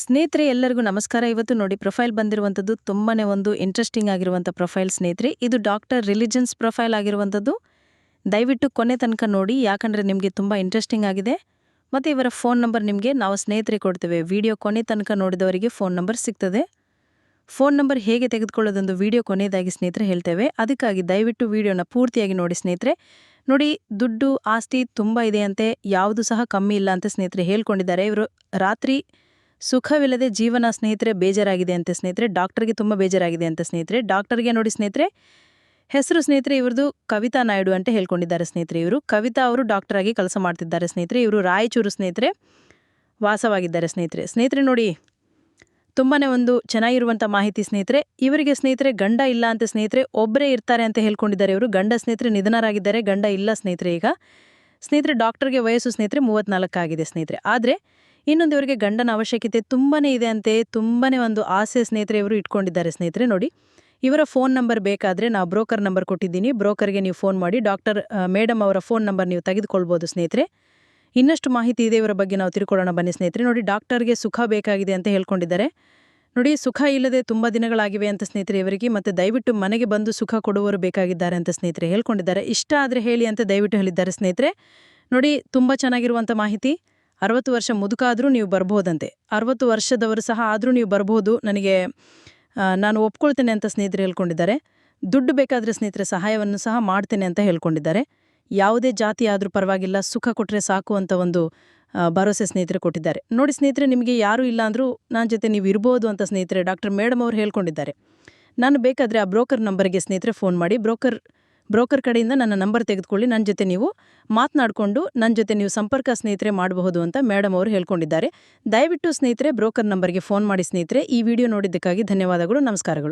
ಸ್ನೇಹಿತರೆ, ಎಲ್ಲರಿಗೂ ನಮಸ್ಕಾರ. ಇವತ್ತು ನೋಡಿ ಪ್ರೊಫೈಲ್ ಬಂದಿರುವಂಥದ್ದು ತುಂಬಾನೇ ಒಂದು ಇಂಟ್ರೆಸ್ಟಿಂಗ್ ಆಗಿರುವಂಥ ಪ್ರೊಫೈಲ್ ಸ್ನೇಹಿತರೆ. ಇದು ಡಾಕ್ಟರ್ ರಿಲಿಜನ್ಸ್ ಪ್ರೊಫೈಲ್ ಆಗಿರುವಂಥದ್ದು. ದಯವಿಟ್ಟು ಕೊನೆ ತನಕ ನೋಡಿ, ಯಾಕಂದರೆ ನಿಮಗೆ ತುಂಬ ಇಂಟ್ರೆಸ್ಟಿಂಗ್ ಆಗಿದೆ. ಮತ್ತು ಇವರ ಫೋನ್ ನಂಬರ್ ನಿಮಗೆ ನಾವು ಸ್ನೇಹಿತರಿಗೆ ಕೊಡ್ತೇವೆ. ವಿಡಿಯೋ ಕೊನೆ ತನಕ ನೋಡಿದವರಿಗೆ ಫೋನ್ ನಂಬರ್ ಸಿಗ್ತದೆ. ಫೋನ್ ನಂಬರ್ ಹೇಗೆ ತೆಗೆದುಕೊಳ್ಳೋದೊಂದು ವಿಡಿಯೋ ಕೊನೆಯದಾಗಿ ಸ್ನೇಹಿತರೆ ಹೇಳ್ತೇವೆ. ಅದಕ್ಕಾಗಿ ದಯವಿಟ್ಟು ವಿಡಿಯೋನ ಪೂರ್ತಿಯಾಗಿ ನೋಡಿ ಸ್ನೇಹಿತರೆ. ನೋಡಿ, ದುಡ್ಡು, ಆಸ್ತಿ ತುಂಬ ಇದೆ ಅಂತೆ, ಯಾವುದು ಸಹ ಕಮ್ಮಿ ಇಲ್ಲ ಅಂತ ಸ್ನೇಹಿತರೆ ಹೇಳ್ಕೊಂಡಿದ್ದಾರೆ. ಇವರು ರಾತ್ರಿ ಸುಖವಿಲ್ಲದೆ ಜೀವನ ಸ್ನೇಹಿತರೆ ಬೇಜಾರಾಗಿದೆ ಅಂತ ಸ್ನೇಹಿತರೆ, ಡಾಕ್ಟರ್ಗೆ ತುಂಬ ಬೇಜಾರಾಗಿದೆ ಅಂತ ಸ್ನೇಹಿತರೆ, ಡಾಕ್ಟರ್ಗೆ ನೋಡಿ ಸ್ನೇಹಿತರೆ, ಹೆಸರು ಸ್ನೇಹಿತರೆ ಇವ್ರದ್ದು ಕವಿತಾ ನಾಯ್ಡು ಅಂತ ಹೇಳ್ಕೊಂಡಿದ್ದಾರೆ ಸ್ನೇಹಿತರೆ ಇವರು. ಕವಿತಾ ಅವರು ಡಾಕ್ಟರ್ ಆಗಿ ಕೆಲಸ ಮಾಡ್ತಿದ್ದಾರೆ ಸ್ನೇಹಿತರೆ, ಇವರು ರಾಯಚೂರು ಸ್ನೇಹಿತರೆ ವಾಸವಾಗಿದ್ದಾರೆ ಸ್ನೇಹಿತರೆ. ಸ್ನೇಹಿತರೆ ನೋಡಿ ತುಂಬಾ ಒಂದು ಚೆನ್ನಾಗಿರುವಂಥ ಮಾಹಿತಿ ಸ್ನೇಹಿತರೆ. ಇವರಿಗೆ ಸ್ನೇಹಿತರೆ ಗಂಡ ಇಲ್ಲ ಅಂತ ಸ್ನೇಹಿತರೆ ಒಬ್ಬರೇ ಇರ್ತಾರೆ ಅಂತ ಹೇಳ್ಕೊಂಡಿದ್ದಾರೆ ಇವರು. ಗಂಡ ಸ್ನೇಹಿತರೆ ನಿಧನರಾಗಿದ್ದಾರೆ, ಗಂಡ ಇಲ್ಲ ಸ್ನೇಹಿತರೆ ಈಗ. ಸ್ನೇಹಿತರೆ, ಡಾಕ್ಟರ್ಗೆ ವಯಸ್ಸು ಸ್ನೇಹಿತರೆ ಮೂವತ್ನಾಲ್ಕಾಗಿದೆ ಸ್ನೇಹಿತರೆ. ಆದರೆ ಇನ್ನೊಂದು ಇವರಿಗೆ ಗಂಡನ ಅವಶ್ಯಕತೆ ತುಂಬಾ ಇದೆ ಅಂತೆ ತುಂಬಾ ಒಂದು ಆಸೆ ಸ್ನೇಹಿತರೆ ಇವರು ಇಟ್ಕೊಂಡಿದ್ದಾರೆ ಸ್ನೇಹಿತರೆ ನೋಡಿ. ಇವರ ಫೋನ್ ನಂಬರ್ ಬೇಕಾದರೆ ನಾವು ಬ್ರೋಕರ್ ನಂಬರ್ ಕೊಟ್ಟಿದ್ದೀನಿ. ಬ್ರೋಕರ್ಗೆ ನೀವು ಫೋನ್ ಮಾಡಿ, ಡಾಕ್ಟರ್ ಮೇಡಮ್ ಅವರ ಫೋನ್ ನಂಬರ್ ನೀವು ತೆಗೆದುಕೊಳ್ಬೋದು ಸ್ನೇಹಿತರೆ. ಇನ್ನಷ್ಟು ಮಾಹಿತಿ ಇದೆ ಇವರ ಬಗ್ಗೆ ನಾವು ತಿಳ್ಕೊಳ್ಳೋಣ ಬನ್ನಿ ಸ್ನೇಹಿತರೆ. ನೋಡಿ, ಡಾಕ್ಟರ್ಗೆ ಸುಖ ಬೇಕಾಗಿದೆ ಅಂತ ಹೇಳ್ಕೊಂಡಿದ್ದಾರೆ. ನೋಡಿ, ಸುಖ ಇಲ್ಲದೆ ತುಂಬ ದಿನಗಳಾಗಿವೆ ಅಂತ ಸ್ನೇಹಿತರೆ ಇವರಿಗೆ, ಮತ್ತು ದಯವಿಟ್ಟು ಮನೆಗೆ ಬಂದು ಸುಖ ಕೊಡುವವರು ಬೇಕಾಗಿದ್ದಾರೆ ಅಂತ ಸ್ನೇಹಿತರೆ ಹೇಳ್ಕೊಂಡಿದ್ದಾರೆ. ಇಷ್ಟ ಆದರೆ ಹೇಳಿ ಅಂತ ದಯವಿಟ್ಟು ಹೇಳಿದ್ದಾರೆ ಸ್ನೇಹಿತರೆ. ನೋಡಿ, ತುಂಬ ಚೆನ್ನಾಗಿರುವಂಥ ಮಾಹಿತಿ. ಅರವತ್ತು ವರ್ಷ ಮುದುಕಾದರೂ ನೀವು ಬರ್ಬೋದಂತೆ. ಅರವತ್ತು ವರ್ಷದವರು ಸಹ ಆದರೂ ನೀವು ಬರ್ಬೋದು. ನನಗೆ ನಾನು ಒಪ್ಕೊಳ್ತೇನೆ ಅಂತ ಸ್ನೇಹಿತರು ಹೇಳ್ಕೊಂಡಿದ್ದಾರೆ. ದುಡ್ಡು ಬೇಕಾದರೆ ಸ್ನೇಹಿತರೆ ಸಹಾಯವನ್ನು ಸಹ ಮಾಡ್ತೇನೆ ಅಂತ ಹೇಳ್ಕೊಂಡಿದ್ದಾರೆ. ಯಾವುದೇ ಜಾತಿ ಆದರೂ ಪರವಾಗಿಲ್ಲ, ಸುಖ ಕೊಟ್ಟರೆ ಸಾಕು ಅಂತ ಒಂದು ಭರವಸೆ ಸ್ನೇಹಿತರು ಕೊಟ್ಟಿದ್ದಾರೆ. ನೋಡಿ ಸ್ನೇಹಿತರೆ, ನಿಮಗೆ ಯಾರೂ ಇಲ್ಲ ಅಂದರೂ ನನ್ನ ಜೊತೆ ನೀವು ಇರ್ಬೋದು ಅಂತ ಸ್ನೇಹಿತರೆ ಡಾಕ್ಟರ್ ಮೇಡಮ್ ಅವರು ಹೇಳ್ಕೊಂಡಿದ್ದಾರೆ. ನಾನು ಬೇಕಾದರೆ ಆ ಬ್ರೋಕರ್ ನಂಬರ್ಗೆ ಸ್ನೇಹಿತರೆ ಫೋನ್ ಮಾಡಿ. ಬ್ರೋಕರ್ ಬ್ರೋಕರ್ ಕಡೆಯಿಂದ ನನ್ನ ನಂಬರ್ ತೆಗೆದುಕೊಳ್ಳಿ. ನನ್ನ ಜೊತೆ ನೀವು ಮಾತನಾಡಿಕೊಂಡು ನನ್ನ ಜೊತೆ ನೀವು ಸಂಪರ್ಕ ಸ್ನೇಹಿತರೆ ಮಾಡಬಹುದು ಅಂತ ಮೇಡಮ್ ಅವರು ಹೇಳ್ಕೊಂಡಿದ್ದಾರೆ. ದಯವಿಟ್ಟು ಸ್ನೇಹಿತರೆ, ಬ್ರೋಕರ್ ನಂಬರ್ಗೆ ಫೋನ್ ಮಾಡಿ ಸ್ನೇಹಿತರೆ. ಈ ವಿಡಿಯೋ ನೋಡಿದ್ದಕ್ಕಾಗಿ ಧನ್ಯವಾದಗಳು, ನಮಸ್ಕಾರಗಳು.